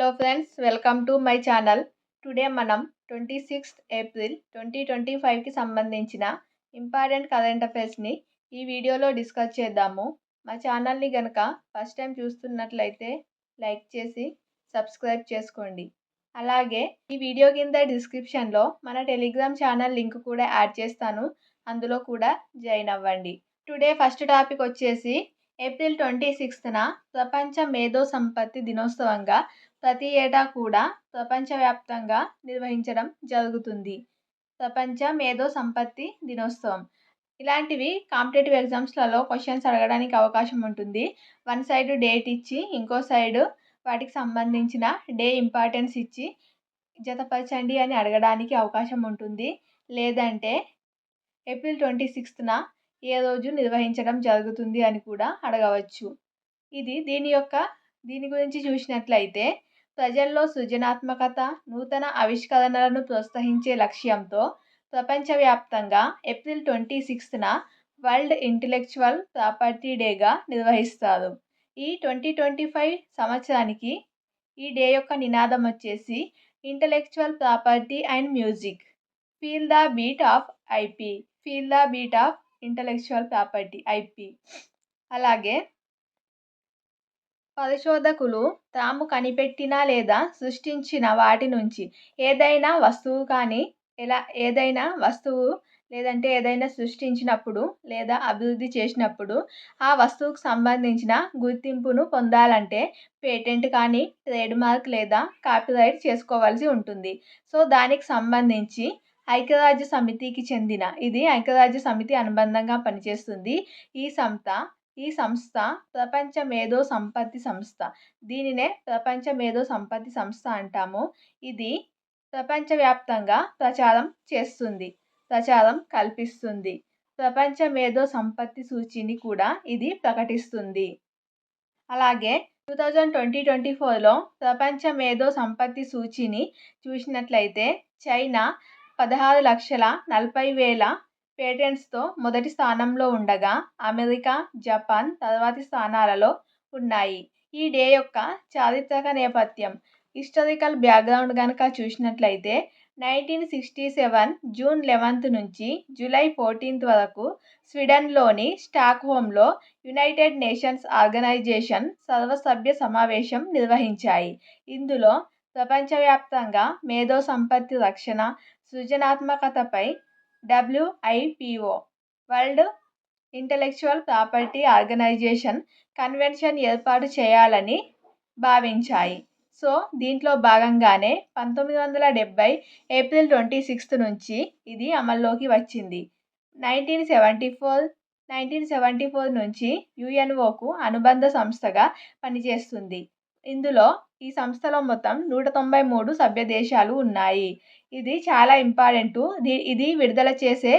Hello friends welcome to my channel today మనం twenty sixth April twenty twenty ఫైవ్కి సంబంధించిన important current అఫైర్స్ని ఈ వీడియోలో డిస్కస్ చేద్దాము. మా ఛానల్ని కనుక ఫస్ట్ టైం చూస్తున్నట్లయితే లైక్ చేసి సబ్స్క్రైబ్ చేసుకోండి. అలాగే ఈ వీడియో కింద డిస్క్రిప్షన్లో మన టెలిగ్రామ్ ఛానల్ లింక్ కూడా యాడ్ చేస్తాను. అందులో కూడా జాయిన్ అవ్వండి. టుడే ఫస్ట్ టాపిక్ వచ్చేసి ఏప్రిల్ ట్వంటీ సిక్స్త్న ప్రపంచ మేధో సంపత్తి దినోత్సవంగా ప్రతి ఏటా కూడా ప్రపంచవ్యాప్తంగా నిర్వహించడం జరుగుతుంది. ప్రపంచ మేధో సంపత్తి దినోత్సవం. ఇలాంటివి కాంపిటేటివ్ ఎగ్జామ్స్లలో క్వశ్చన్స్ అడగడానికి అవకాశం ఉంటుంది. వన్ సైడ్ డేట్ ఇచ్చి ఇంకో సైడ్ వాటికి సంబంధించిన డే ఇంపార్టెన్స్ ఇచ్చి జతపరచండి అని అడగడానికి అవకాశం ఉంటుంది. లేదంటే ఏప్రిల్ ట్వంటీ సిక్స్త్న ఏ రోజు నిర్వహించడం జరుగుతుంది అని కూడా అడగవచ్చు. ఇది దీని యొక్క దీని గురించి చూసినట్లయితే ప్రజల్లో సృజనాత్మకత నూతన ఆవిష్కరణలను ప్రోత్సహించే లక్ష్యంతో ప్రపంచవ్యాప్తంగా ఏప్రిల్ ట్వంటీ సిక్స్త్న వరల్డ్ ఇంటలెక్చువల్ ప్రాపర్టీ డేగా నిర్వహిస్తారు. ఈ ట్వంటీ ట్వంటీ ఫైవ్ సంవత్సరానికి ఈ డే యొక్క నినాదం వచ్చేసి intellectual property and music. Feel the beat of IP feel the beat of intellectual property IP అలాగే పరిశోధకులు తాము కనిపెట్టిన లేదా సృష్టించిన వాటి నుంచి ఏదైనా వస్తువు కానీ ఎలా ఏదైనా వస్తువు లేదంటే ఏదైనా సృష్టించినప్పుడు లేదా అభివృద్ధి చేసినప్పుడు ఆ వస్తువుకు సంబంధించిన గుర్తింపును పొందాలంటే పేటెంట్ కానీ ట్రేడ్ మార్క్ లేదా కాపీరైట్ చేసుకోవాల్సి ఉంటుంది. సో దానికి సంబంధించి ఐక్యరాజ్య సమితికి చెందిన ఇది ఐక్యరాజ్య సమితి అనుబంధంగా పనిచేస్తుంది ఈ సంస్థ ఈ సంస్థ ప్రపంచ మేధో సంపత్తి సంస్థ. దీనినే ప్రపంచ మేధో సంపత్తి సంస్థ అంటాము. ఇది ప్రపంచవ్యాప్తంగా ప్రచారం చేస్తుంది ప్రచారం కల్పిస్తుంది. ప్రపంచ మేధో సంపత్తి సూచిని కూడా ఇది ప్రకటిస్తుంది. అలాగే టూ థౌజండ్ ట్వంటీ ట్వంటీ ఫోర్లో ప్రపంచ మేధో సంపత్తి సూచిని చూసినట్లయితే చైనా పదహారు లక్షల నలభై వేల పేటెంట్స్తో మొదటి స్థానంలో ఉండగా అమెరికా జపాన్ తర్వాతి స్థానాలలో ఉన్నాయి. ఈ డే యొక్క చారిత్రక నేపథ్యం. హిస్టారికల్ బ్యాక్గ్రౌండ్ కనుక చూసినట్లయితే nineteen sixty seven June eleventh నుంచి జూలై ఫోర్టీన్త్ వరకు స్వీడన్లోని స్టాక్హోమ్లో యునైటెడ్ నేషన్స్ ఆర్గనైజేషన్ సర్వసభ్య సమావేశం నిర్వహించాయి. ఇందులో ప్రపంచవ్యాప్తంగా మేధో సంపత్తి రక్షణ సృజనాత్మకతపై WIPO world intellectual property organisation convention ఏర్పాటు చేయాలని భావించాయి. సో దీంట్లో భాగంగానే పంతొమ్మిది వందల డెబ్భై ఏప్రిల్ ట్వంటీ సిక్స్త్ నుంచి ఇది అమల్లోకి వచ్చింది. Nineteen seventy four nineteen seventy four నుంచి యుఎన్ఓకు అనుబంధ సంస్థగా పనిచేస్తుంది. ఇందులో ఈ సంస్థలో మొత్తం నూట తొంభై మూడు సభ్య దేశాలు ఉన్నాయి. ఇది చాలా ఇంపార్టెంట్ ఇది విడుదల చేసే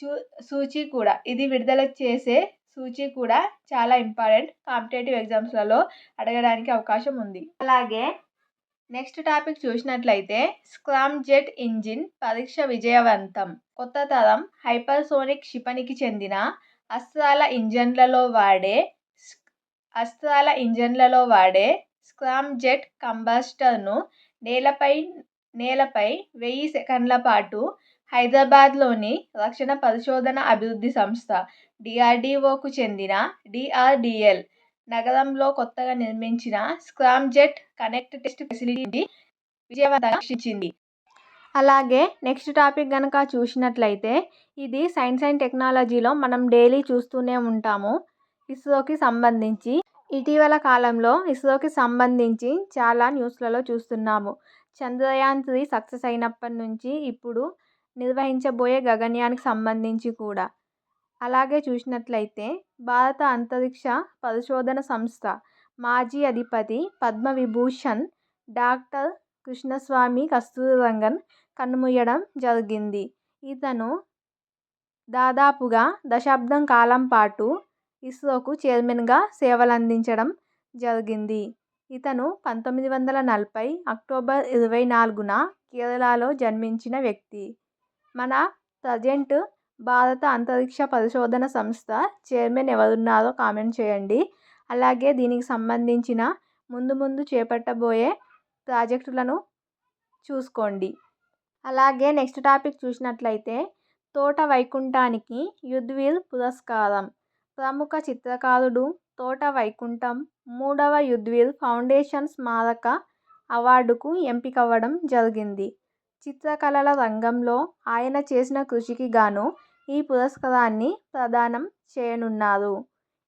చూ సూచి కూడా ఇది విడుదల చేసే సూచి కూడా చాలా ఇంపార్టెంట్ కాంపిటేటివ్ ఎగ్జామ్స్లలో అడగడానికి అవకాశం ఉంది. అలాగే నెక్స్ట్ టాపిక్ చూసినట్లయితే స్క్రామ్ జెట్ ఇంజిన్ పరీక్ష విజయవంతం. కొత్త తరం హైపర్సోనిక్ క్షిపణికి చెందిన అస్త్రాల ఇంజన్లలో వాడే అస్త్రాల ఇంజన్లలో వాడే స్క్రామ్ కంబాస్టర్ను కంబస్టర్ను నేలపై నేలపై వెయ్యి సెకండ్ల పాటు హైదరాబాద్లోని రక్షణ పరిశోధన అభివృద్ధి సంస్థ డిఆర్డిఓకు చెందిన డిఆర్డిఎల్ నగరంలో కొత్తగా నిర్మించిన స్క్రామ్జెట్ కనెక్ట్ టెస్ట్ ఫెసిలిటీ విజయవంతంగా రక్షించింది అలాగే నెక్స్ట్ టాపిక్ కనుక చూసినట్లయితే ఇది సైన్స్ అండ్ టెక్నాలజీలో మనం డైలీ చూస్తూనే ఉంటాము. ఇస్రోకి సంబంధించి ఇటీవల కాలంలో ఇస్రోకి సంబంధించి చాలా న్యూస్లలో చూస్తున్నాము. చంద్రయాన్ త్రీ సక్సెస్ అయినప్పటి నుంచి ఇప్పుడు నిర్వహించబోయే గగన్యానికి సంబంధించి కూడా. అలాగే చూసినట్లయితే భారత అంతరిక్ష పరిశోధన సంస్థ మాజీ అధిపతి పద్మవిభూషణ్ డాక్టర్ కృష్ణస్వామి కస్తూరిరంగన్ కన్నుమూయడం జరిగింది. ఇతను దాదాపుగా దశాబ్దం కాలం పాటు ఇస్రోకు చైర్మన్గా సేవలందించడం జరిగింది. ఇతను పంతొమ్మిది వందల నలభై అక్టోబర్ ఇరవై నాలుగున కేరళలో జన్మించిన వ్యక్తి. మన ప్రజెంట్ భారత అంతరిక్ష పరిశోధన సంస్థ చైర్మన్ ఎవరున్నారో కామెంట్ చేయండి. అలాగే దీనికి సంబంధించిన ముందు ముందు చేపట్టబోయే ప్రాజెక్టులను చూసుకోండి. అలాగే నెక్స్ట్ టాపిక్ చూసినట్లయితే తోట వైకుంఠానికి యుద్వీర్ పురస్కారం. ప్రముఖ చిత్రకారుడు తోట వైకుంఠం మూడవ యుద్వీర్ ఫౌండేషన్ స్మారక అవార్డుకు ఎంపికవ్వడం జరిగింది. చిత్రకళల రంగంలో ఆయన చేసిన కృషికి గాను ఈ పురస్కారాన్ని ప్రదానం చేయనున్నారు.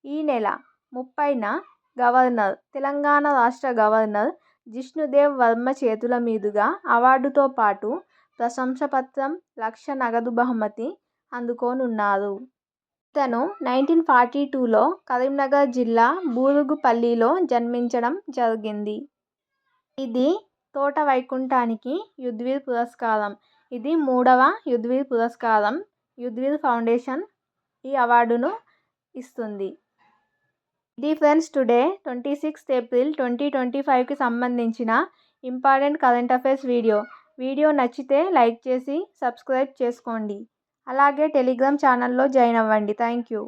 ఈ నెల ముప్పైన గవర్నర్ తెలంగాణ రాష్ట్ర గవర్నర్ జిష్ణుదేవ్ వర్మ చేతుల మీదుగా అవార్డుతో పాటు ప్రశంసపత్రం లక్ష నగదు బహుమతి అందుకోనున్నారు. తను నైన్టీన్ ఫార్టీ టూలో కరీంనగర్ జిల్లా బూరుగుపల్లిలో జన్మించడం జరిగింది. ఇది తోట వైకుంఠానికి యుద్ధవీర్ పురస్కారం. ఇది మూడవ యుద్ధవీర్ పురస్కారం. యుద్వీర్ ఫౌండేషన్ ఈ అవార్డును ఇస్తుంది. ఇది friends today twenty sixth April twenty twenty ఫైవ్కి సంబంధించిన important current affairs video. Video నచ్చితే లైక్ చేసి సబ్స్క్రైబ్ చేసుకోండి. అలాగే టెలిగ్రామ్ ఛానల్లో జాయిన్ అవ్వండి. Thank you